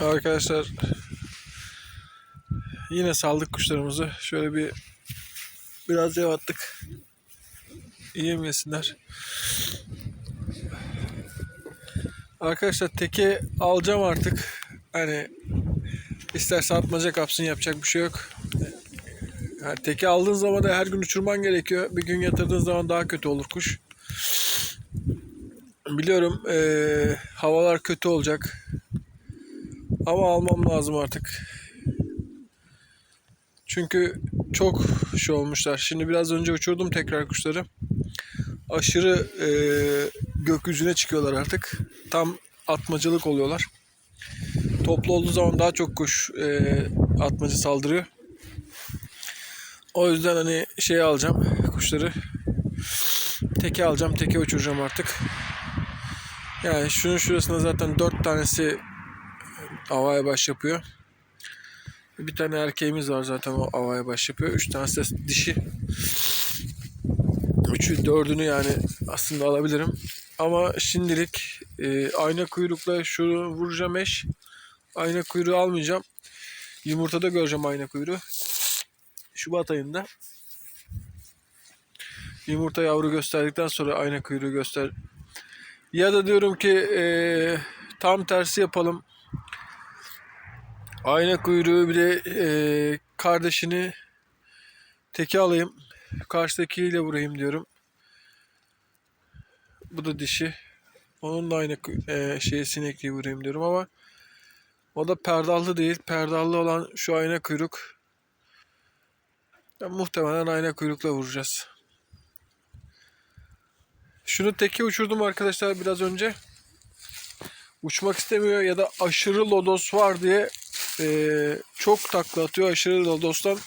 Arkadaşlar yine saldık kuşlarımızı. Şöyle bir biraz yem attık. Yemesinler. Arkadaşlar teke alacağım artık. Hani isterse atmaca kapsın yapacak bir şey yok. Yani teke aldığın zaman da her gün uçurman gerekiyor. Bir gün yatırdığın zaman daha kötü olur kuş. Biliyorum eee, havalar kötü olacak. Ama almam lazım artık. Çünkü çok şey olmuşlar. Şimdi biraz önce uçurdum tekrar kuşları. Aşırı eee, gökyüzüne çıkıyorlar artık. Tam atmacılık oluyorlar. Toplu olduğu zaman daha çok kuş eee, atmacı saldırıyor. O yüzden hani şey alacağım kuşları. Teke alacağım, teke uçuracağım artık. Yani şunun şurasında zaten dört tanesi havaya baş yapıyor. Bir tane erkeğimiz var zaten o havaya baş yapıyor. Üç tanesi de dişi. Üçü dördünü yani aslında alabilirim. Ama şimdilik e, ayna kuyrukla şunu vuracağım eş. Ayna kuyruğu almayacağım. Yumurtada göreceğim ayna kuyruğu. Şubat ayında. Yumurta yavru gösterdikten sonra ayna kuyruğu göster. Ya da diyorum ki e, tam tersi yapalım. Ayna kuyruğu bir de e, kardeşini teke alayım. Karşıdakiyle vurayım diyorum. Bu da dişi. Onun da aynı e, şeye sinekliği vurayım diyorum ama o da perdallı değil. Perdallı olan şu ayna kuyruk. Ya, muhtemelen ayna kuyrukla vuracağız. Şunu teke uçurdum arkadaşlar biraz önce. Uçmak istemiyor ya da aşırı lodos var diye eee, çok takla atıyor. Aşırı lodostan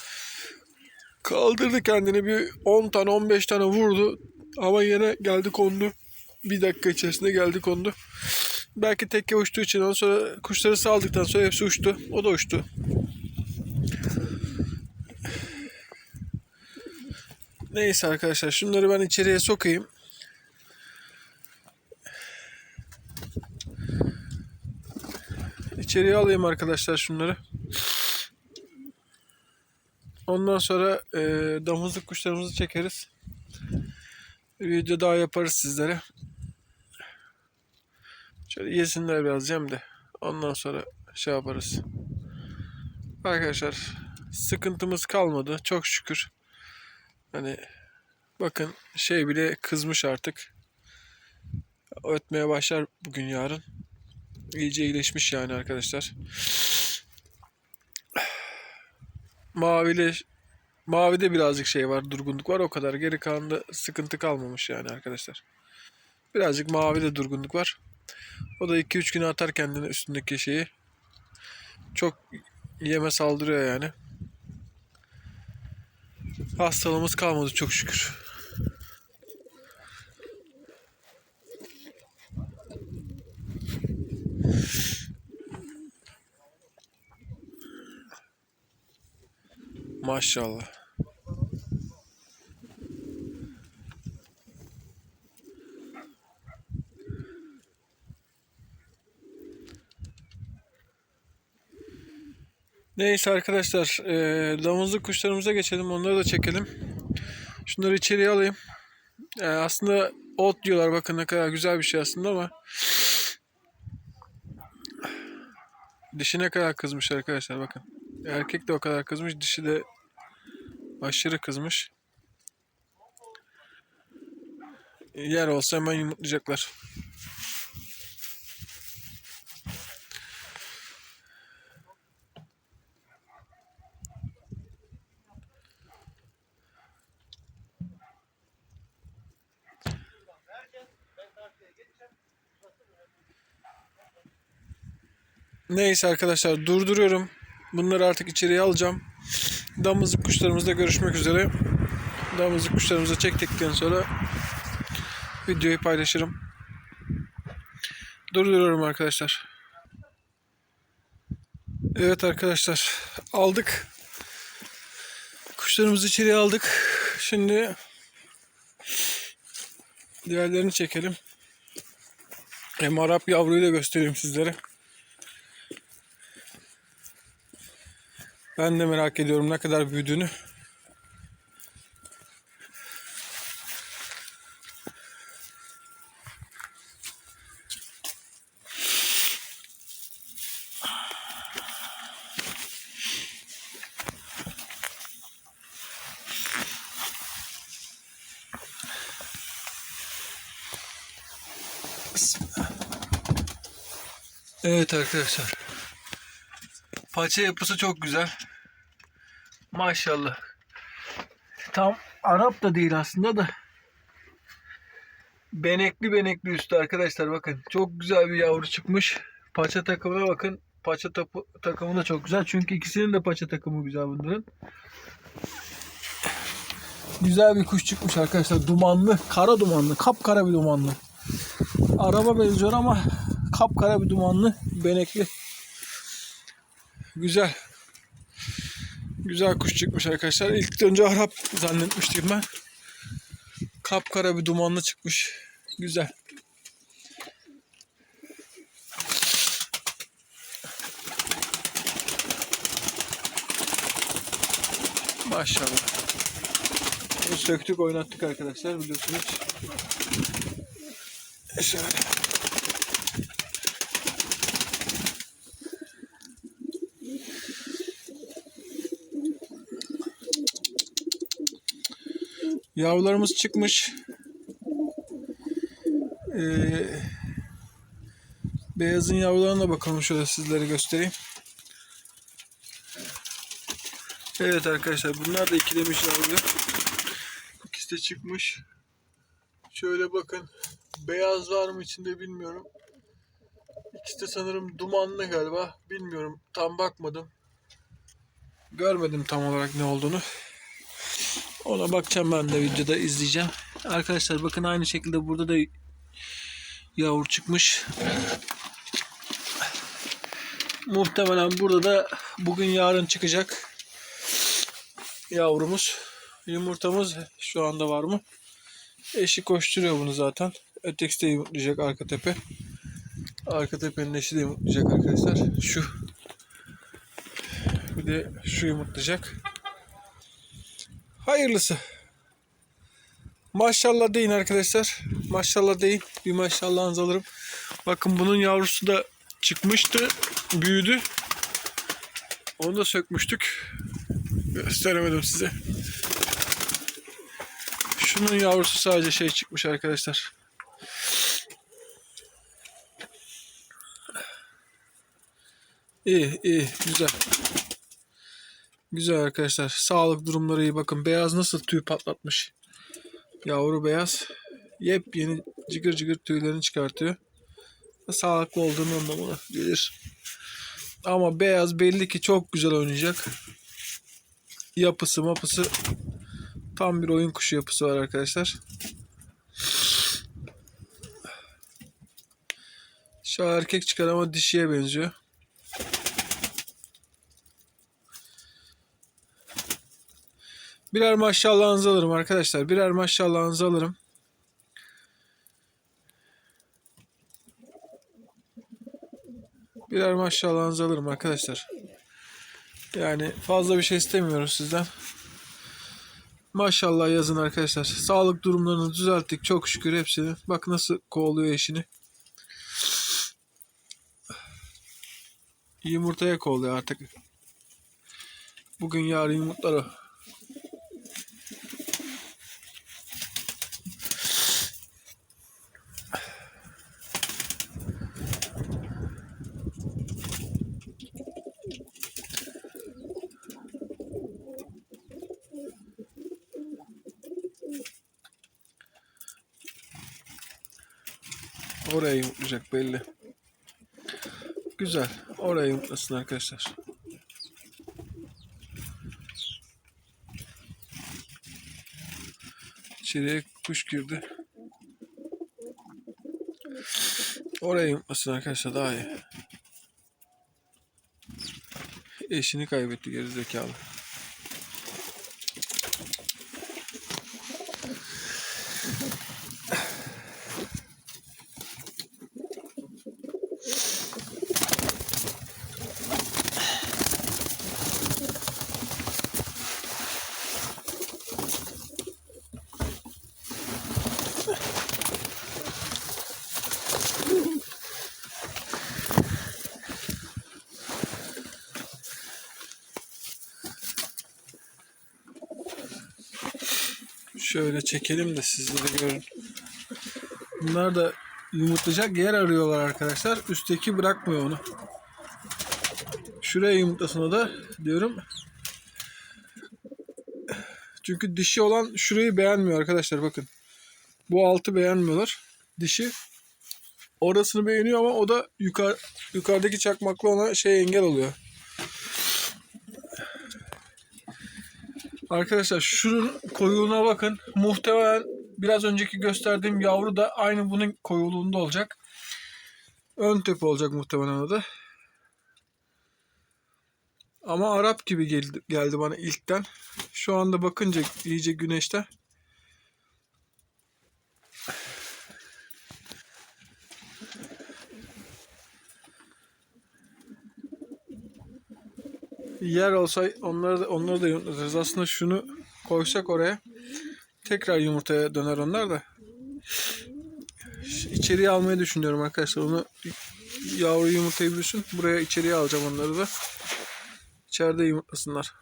kaldırdı kendini bir 10 tane 15 tane vurdu. Ama yine geldi kondu. Bir dakika içerisinde geldi kondu. Belki tekke uçtuğu için ondan sonra kuşları saldıktan sonra hepsi uçtu. O da uçtu. Neyse arkadaşlar şunları ben içeriye sokayım. İçeriye alayım arkadaşlar şunları. Ondan sonra e, damızlık kuşlarımızı çekeriz. Bir video daha yaparız sizlere. Şöyle yesinler biraz yem de. Ondan sonra şey yaparız. Arkadaşlar sıkıntımız kalmadı. Çok şükür. Hani bakın şey bile kızmış artık. Ötmeye başlar bugün yarın. İyice iyileşmiş yani arkadaşlar. Mavili Mavide birazcık şey var, durgunluk var. O kadar geri kalanında sıkıntı kalmamış yani arkadaşlar. Birazcık mavide durgunluk var. O da 2-3 güne atar kendini üstündeki şeyi. Çok yeme saldırıyor yani. Hastalığımız kalmadı çok şükür. Maşallah. Neyse arkadaşlar, eee damızlık kuşlarımıza geçelim. Onları da çekelim. Şunları içeriye alayım. Eee, aslında ot diyorlar. Bakın ne kadar güzel bir şey aslında ama dişi ne kadar kızmış arkadaşlar bakın. Erkek de o kadar kızmış, dişi de aşırı kızmış. Yer olsa hemen yumurtlayacaklar. Neyse arkadaşlar durduruyorum. Bunları artık içeriye alacağım. Damızlık kuşlarımızla görüşmek üzere. Damızlık kuşlarımızı çektikten sonra videoyu paylaşırım. Durduruyorum arkadaşlar. Evet arkadaşlar aldık. Kuşlarımızı içeriye aldık. Şimdi diğerlerini çekelim. Hem Arap yavruyu da göstereyim sizlere. Ben de merak ediyorum ne kadar büyüdüğünü. Evet arkadaşlar. Paça yapısı çok güzel. Maşallah. Tam Arap da değil aslında da. Benekli benekli üstü arkadaşlar bakın. Çok güzel bir yavru çıkmış. Paça takımına bakın. Paça takımı da çok güzel. Çünkü ikisinin de paça takımı güzel bunların. Güzel bir kuş çıkmış arkadaşlar. Dumanlı. Kara dumanlı. Kapkara bir dumanlı. Araba benziyor ama kapkara bir dumanlı. Benekli. Güzel. Güzel kuş çıkmış arkadaşlar. İlk önce Arap zannetmiştim ben. Kapkara bir dumanlı çıkmış. Güzel. Maşallah. Bunu söktük oynattık arkadaşlar biliyorsunuz. Şöyle. Yavrularımız çıkmış. Ee, beyazın yavrularına bakalım şöyle sizlere göstereyim. Evet arkadaşlar bunlar da ikilemiş yavru. İkisi de çıkmış. Şöyle bakın. Beyaz var mı içinde bilmiyorum. İkisi de sanırım dumanlı galiba. Bilmiyorum. Tam bakmadım. Görmedim tam olarak ne olduğunu. Ona bakacağım ben de videoda izleyeceğim. Arkadaşlar bakın aynı şekilde burada da yavru çıkmış. Muhtemelen burada da bugün yarın çıkacak yavrumuz. Yumurtamız şu anda var mı? Eşi koşturuyor bunu zaten. Ötekisi de yumurtlayacak arka tepe. Arka tepenin eşi de yumurtlayacak arkadaşlar. Şu. Bir de şu yumurtlayacak. Hayırlısı. Maşallah deyin arkadaşlar. Maşallah deyin. Bir maşallahınızı alırım. Bakın bunun yavrusu da çıkmıştı. Büyüdü. Onu da sökmüştük. Gösteremedim size. Şunun yavrusu sadece şey çıkmış arkadaşlar. İyi iyi güzel. Güzel arkadaşlar. Sağlık durumları iyi. Bakın beyaz nasıl tüy patlatmış. Yavru beyaz. Yepyeni cıgır cıgır tüylerini çıkartıyor. Sağlıklı olduğunu anlamına gelir. Ama beyaz belli ki çok güzel oynayacak. Yapısı mapısı tam bir oyun kuşu yapısı var arkadaşlar. Şu erkek çıkar ama dişiye benziyor. Birer maşallahınızı alırım arkadaşlar. Birer maşallahınızı alırım. Birer maşallahınızı alırım arkadaşlar. Yani fazla bir şey istemiyoruz sizden. Maşallah yazın arkadaşlar. Sağlık durumlarını düzelttik. Çok şükür hepsini. Bak nasıl kovalıyor eşini. Yumurtaya kovalıyor artık. Bugün yarın yumurtlar o. Oraya yumurtlayacak belli. Güzel. Oraya yumurtlasın arkadaşlar. İçeriye kuş girdi. Oraya yumurtlasın arkadaşlar daha iyi. Eşini kaybetti gerizekalı. Şöyle çekelim de sizlere görün. Bunlar da yumurtlayacak yer arıyorlar arkadaşlar. Üstteki bırakmıyor onu. Şuraya yumurtlasın da diyorum. Çünkü dişi olan şurayı beğenmiyor arkadaşlar bakın. Bu altı beğenmiyorlar. Dişi orasını beğeniyor ama o da yukarı yukarıdaki çakmakla ona şey engel oluyor. Arkadaşlar şunun koyuluğuna bakın. Muhtemelen biraz önceki gösterdiğim yavru da aynı bunun koyuluğunda olacak. Ön tepe olacak muhtemelen o da. Ama Arap gibi geldi, geldi bana ilkten. Şu anda bakınca iyice güneşte. Yer olsa onları da, onları da yumurtlatırız. Aslında şunu koysak oraya tekrar yumurtaya döner onlar da. İçeriye almayı düşünüyorum arkadaşlar. Onu yavru yumurtayı büyüsün. Buraya içeriye alacağım onları da. İçeride yumurtlasınlar.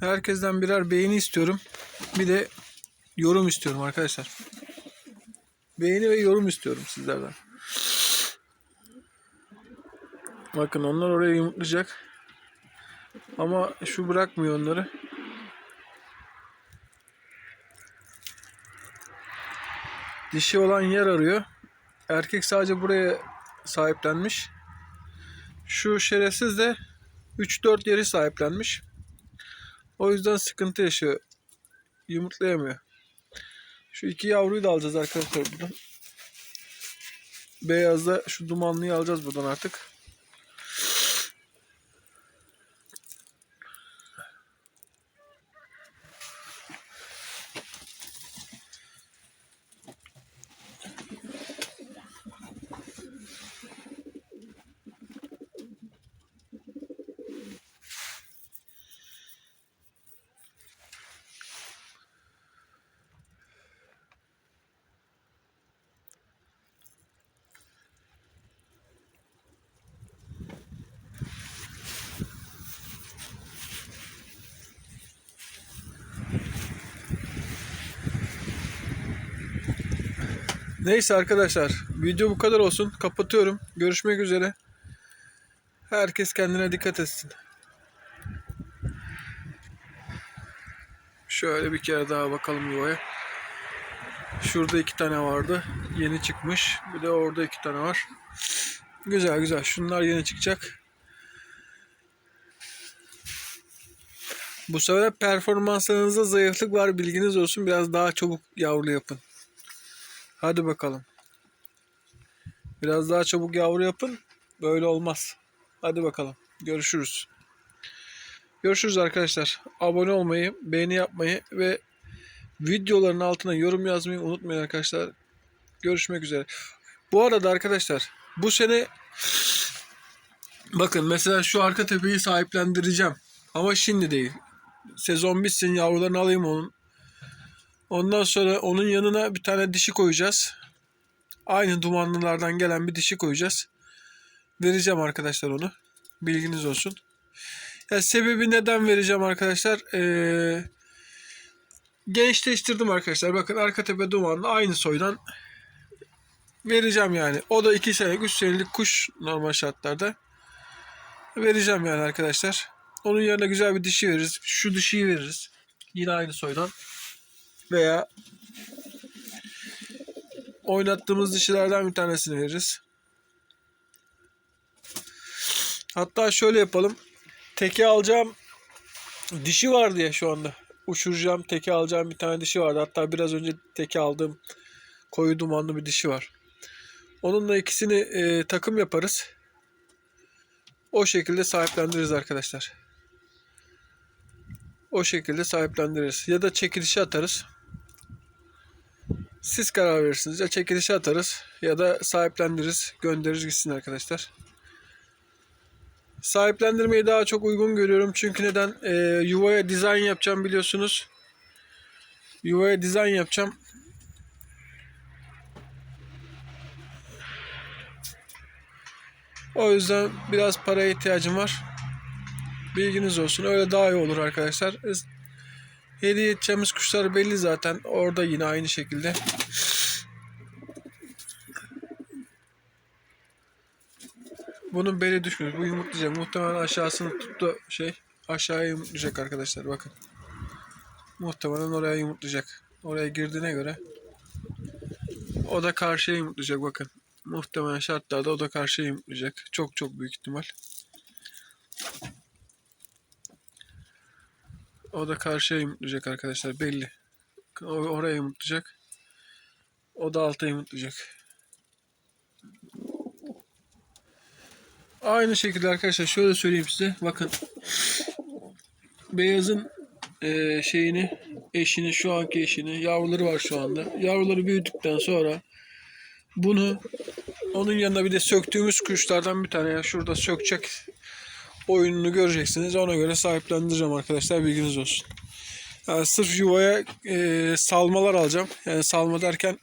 Herkesten birer beğeni istiyorum. Bir de yorum istiyorum arkadaşlar. Beğeni ve yorum istiyorum sizlerden. Bakın onlar oraya yumurtlayacak. Ama şu bırakmıyor onları. Dişi olan yer arıyor. Erkek sadece buraya sahiplenmiş. Şu şerefsiz de 3-4 yeri sahiplenmiş. O yüzden sıkıntı yaşıyor. Yumurtlayamıyor. Şu iki yavruyu da alacağız arkadaşlar buradan. Beyazda şu dumanlıyı alacağız buradan artık. Neyse arkadaşlar video bu kadar olsun. Kapatıyorum. Görüşmek üzere. Herkes kendine dikkat etsin. Şöyle bir kere daha bakalım yuvaya. Şurada iki tane vardı. Yeni çıkmış. Bir de orada iki tane var. Güzel güzel. Şunlar yeni çıkacak. Bu sefer performanslarınızda zayıflık var. Bilginiz olsun. Biraz daha çabuk yavru yapın. Hadi bakalım. Biraz daha çabuk yavru yapın. Böyle olmaz. Hadi bakalım. Görüşürüz. Görüşürüz arkadaşlar. Abone olmayı, beğeni yapmayı ve videoların altına yorum yazmayı unutmayın arkadaşlar. Görüşmek üzere. Bu arada arkadaşlar bu sene bakın mesela şu arka tepeyi sahiplendireceğim. Ama şimdi değil. Sezon bitsin yavrularını alayım onun. Ondan sonra onun yanına bir tane dişi koyacağız. Aynı dumanlılardan gelen bir dişi koyacağız. Vereceğim arkadaşlar onu. Bilginiz olsun. Ya sebebi neden vereceğim arkadaşlar? Ee, gençleştirdim arkadaşlar. Bakın arka tepe dumanlı aynı soydan vereceğim yani. O da 2 senelik 3 senelik kuş normal şartlarda. Vereceğim yani arkadaşlar. Onun yerine güzel bir dişi veririz. Şu dişiyi veririz. Yine aynı soydan veya oynattığımız dişilerden bir tanesini veririz. Hatta şöyle yapalım. Teke alacağım dişi var diye şu anda. Uçuracağım teke alacağım bir tane dişi vardı. Hatta biraz önce teke aldığım koyu dumanlı bir dişi var. Onunla ikisini e, takım yaparız. O şekilde sahiplendiririz arkadaşlar. O şekilde sahiplendiririz. Ya da çekilişe atarız. Siz karar verirsiniz. Ya çekilişe atarız ya da sahiplendiririz. Göndeririz gitsin arkadaşlar. Sahiplendirmeyi daha çok uygun görüyorum. Çünkü neden? Ee, yuvaya dizayn yapacağım biliyorsunuz. Yuvaya dizayn yapacağım. O yüzden biraz paraya ihtiyacım var. Bilginiz olsun. Öyle daha iyi olur arkadaşlar. Hediye edeceğimiz kuşlar belli zaten. Orada yine aynı şekilde. Bunun beli düşmüş. Bu yumurtlayacak. Muhtemelen aşağısını tuttu şey. Aşağıya yumurtlayacak arkadaşlar. Bakın. Muhtemelen oraya yumurtlayacak. Oraya girdiğine göre o da karşıya yumurtlayacak bakın. Muhtemelen şartlarda o da karşıya yumurtlayacak. Çok çok büyük ihtimal. O da karşıya yumurtlayacak arkadaşlar belli. Oraya yumurtlayacak. O da alta yumurtlayacak. Aynı şekilde arkadaşlar şöyle söyleyeyim size. Bakın. Beyazın eee, şeyini, eşini, şu anki eşini, yavruları var şu anda. Yavruları büyüdükten sonra bunu onun yanında bir de söktüğümüz kuşlardan bir tane ya şurada sökecek oyununu göreceksiniz. Ona göre sahiplendireceğim arkadaşlar bilginiz olsun. Yani sırf yuvaya eee, salmalar alacağım. Yani salma derken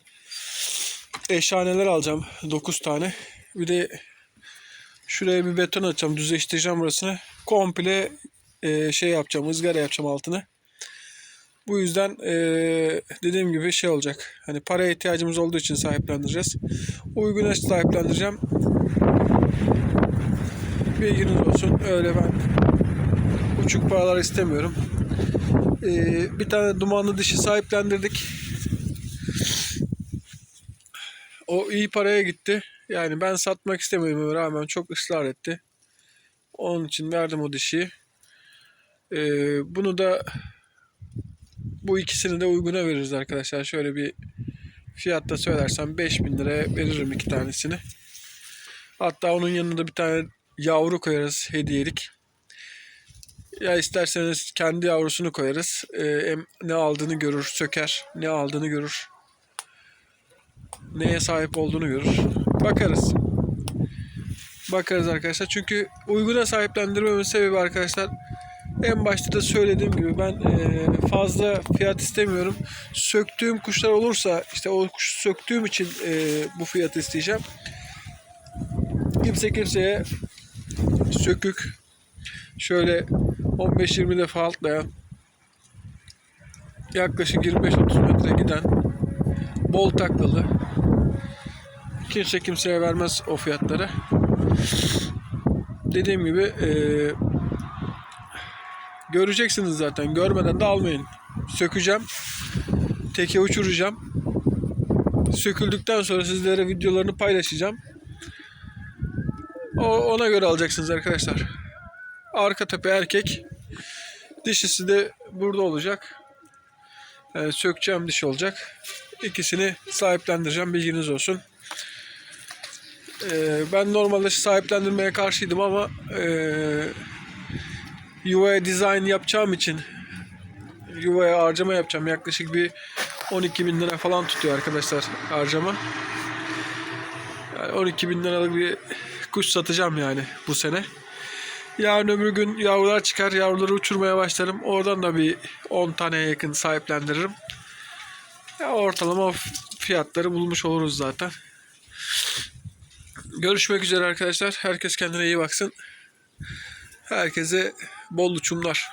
eşhaneler alacağım 9 tane. Bir de şuraya bir beton atacağım, düzleştireceğim burasını. Komple eee, şey yapacağım, ızgara yapacağım altını. Bu yüzden eee, dediğim gibi şey olacak. Hani paraya ihtiyacımız olduğu için sahiplendireceğiz. Uyguna sahiplendireceğim. Bilginiz olsun. Öyle ben uçuk paralar istemiyorum. Eee, bir tane dumanlı dişi sahiplendirdik. O iyi paraya gitti. Yani ben satmak istemediğime rağmen çok ısrar etti. Onun için verdim o dişiyi. Eee, bunu da bu ikisini de uyguna veririz arkadaşlar. Şöyle bir fiyatta söylersem 5000 liraya veririm iki tanesini. Hatta onun yanında bir tane yavru koyarız hediyelik. Ya isterseniz kendi yavrusunu koyarız. Ee, ne aldığını görür, söker. Ne aldığını görür. Neye sahip olduğunu görür. Bakarız. Bakarız arkadaşlar. Çünkü uyguna sahiplendirmemin sebebi arkadaşlar en başta da söylediğim gibi ben eee, fazla fiyat istemiyorum. Söktüğüm kuşlar olursa işte o kuşu söktüğüm için eee, bu fiyatı isteyeceğim. Kimse kimseye sökük şöyle 15-20 defa altlayan yaklaşık 25-30 metre giden bol taklalı kimse kimseye vermez o fiyatları. Dediğim gibi eee Göreceksiniz zaten. Görmeden de almayın. Sökeceğim. Teke uçuracağım. Söküldükten sonra sizlere videolarını paylaşacağım. O, ona göre alacaksınız arkadaşlar. Arka tepe erkek. Dişisi de burada olacak. Yani sökeceğim dişi olacak. İkisini sahiplendireceğim. Bilginiz olsun. Ee, ben normalde sahiplendirmeye karşıydım ama ee, yuvaya dizayn yapacağım için yuvaya harcama yapacağım. Yaklaşık bir 12 bin lira falan tutuyor arkadaşlar harcama. Yani 12 bin liralık bir kuş satacağım yani bu sene. Yarın öbür gün yavrular çıkar. Yavruları uçurmaya başlarım. Oradan da bir 10 taneye yakın sahiplendiririm. Ya ortalama fiyatları bulmuş oluruz zaten. Görüşmek üzere arkadaşlar. Herkes kendine iyi baksın. Herkese bol uçumlar.